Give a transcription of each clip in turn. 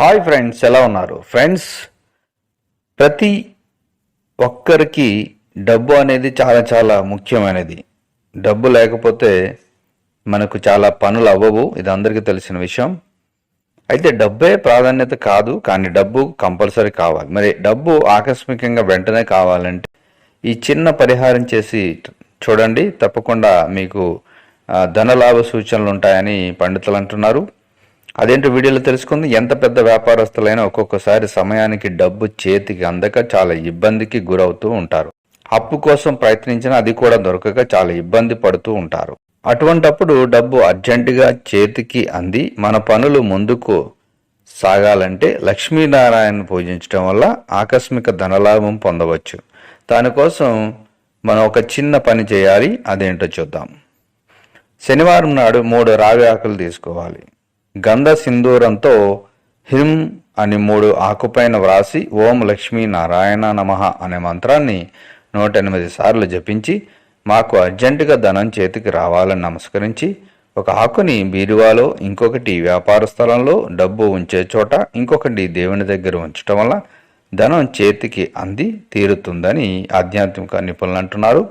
Hi friends ఎలా ఉన్నారు? Friends ప్రతి ఒక్కరికి డబ్బు అనేది చాలా చాలా ముఖ్యమైనది. డబ్బు లేకపోతే మనకు చాలా పనులు అవ్వవు ఇది అందరికీ తెలిసిన విషయం. అయితే డబ్బే ప్రాధాన్యత కాదు కానీ డబ్బు కంపల్సరీ కావాలి. మరి డబ్బు ఆకస్మికంగా వెంటనే కావాలంటే ఈ చిన్న పరిహారం చేసి చూడండి. తప్పకుండా మీకు ధనలాభ సూచనలు ఉంటాయని పండితులు అంటున్నారు. అదేంటో వీడియోలో తెలుసుకుంది? ఎంత పెద్ద వ్యాపారస్తులైనా ఒక్కొక్కసారి సమయానికి డబ్బు చేతికి అందక చాలా ఇబ్బందికి గురవుతూ ఉంటారు. అప్పు కోసం ప్రయత్నించినా అది కూడా దొరకక చాలా ఇబ్బంది పడుతూ ఉంటారు. అటువంటప్పుడు డబ్బు అర్జెంటుగా చేతికి అంది. మన పనులు ముందుకు సాగాలంటే లక్ష్మీనారాయణ పూజించడం వల్ల ఆకస్మిక ధనలాభం పొందవచ్చు. దానికోసం మనం ఒక చిన్న పని చేయాలి. అదేంటో చూద్దాం. శనివారం నాడు మూడు రావి ఆకులు తీసుకోవాలి. గంధ సింధూరంతో హిం అని మూడు ఆకుపైన వ్రాసి ఓం లక్ష్మీ నారాయణ నమః అనే మంత్రాన్ని నూట ఎనిమిది సార్లు జపించి మాకు అర్జెంటుగా ధనం చేతికి రావాలని నమస్కరించి ఒక ఆకుని బీరువాలో ఇంకొకటి వ్యాపార స్థలంలో డబ్బు ఉంచే చోట ఇంకొకటి దేవుని దగ్గర ఉంచటం వల్ల ధనం చేతికి అంది తీరుతుందని ఆధ్యాత్మిక నిపుణులు అంటున్నారు.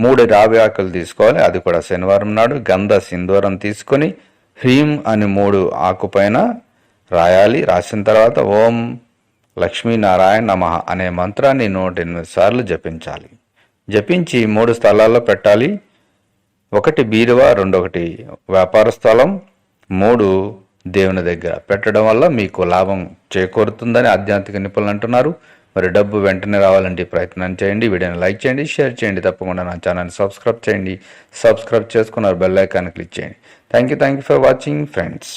మూడు రావి ఆకులు తీసుకోవాలి అది కూడా శనివారం నాడు. గంధ సింధూరం తీసుకొని హ్రీం అని మూడు ఆకుపైన రాయాలి. రాసిన తర్వాత ఓం లక్ష్మీనారాయణ నమః అనే మంత్రాన్ని నూట ఎనిమిది సార్లు జపించాలి. జపించి మూడు స్థలాల్లో పెట్టాలి. ఒకటి బీరువా రెండొకటి వ్యాపార స్థలం మూడు దేవుని దగ్గర పెట్టడం వల్ల మీకు లాభం చేకూరుతుందని ఆధ్యాత్మిక నిపుణులు అంటున్నారు. మరి డబ్బు వెంటనే రావాలంటే ప్రయత్నం చేయండి. వీడియోని లైక్ చేయండి షేర్ చేయండి. తప్పకుండా నా ఛానల్ని సబ్స్క్రైబ్ చేయండి. సబ్స్క్రైబ్ చేసుకున్నారు బెల్ ఐకాన్ క్లిక్ చేయండి. Thank you thank you for watching friends